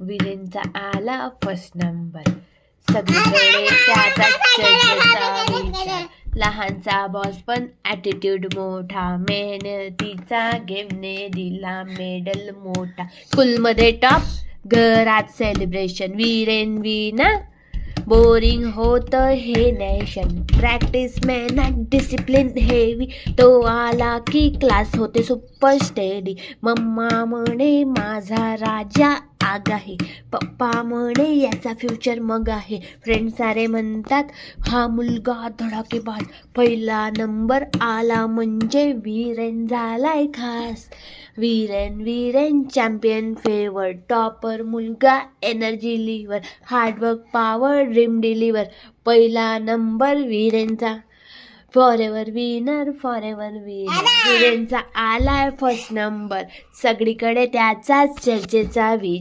विरेनचा आला first number सगळीकडे त्याचा चर्चेचा विचार. लहानचा बॉस पण ॲटिट्यूड मोठा. मेहनतीचा गेमने दिला मेडल मोठा. स्कूलमध्ये टॉप घरात सेलिब्रेशन वीरेन विना बोरिंग होतं हे नेशन प्रॅक्टिस मेहनत डिसिप्लिन हेवी तो आला की क्लास होते सुपर स्टेडी मम्मा म्हणे माझा राजा आगाही पप्पा म्हणे याचा फ्युचर मग आहे. फ्रेंड सारे म्हणतात हा मुलगा धडाकेबाज. पहिला नंबर आला म्हणजे वीरेन झालाय खास. Viren Viren champion favour topper मुलगा energy liver hard work power dream deliver पहिला नंबर वीरेनचा forever winner forever winner वीरेनचा आलाय फर्स्ट नंबर सगळीकडे त्याचाच चर्चेचा वी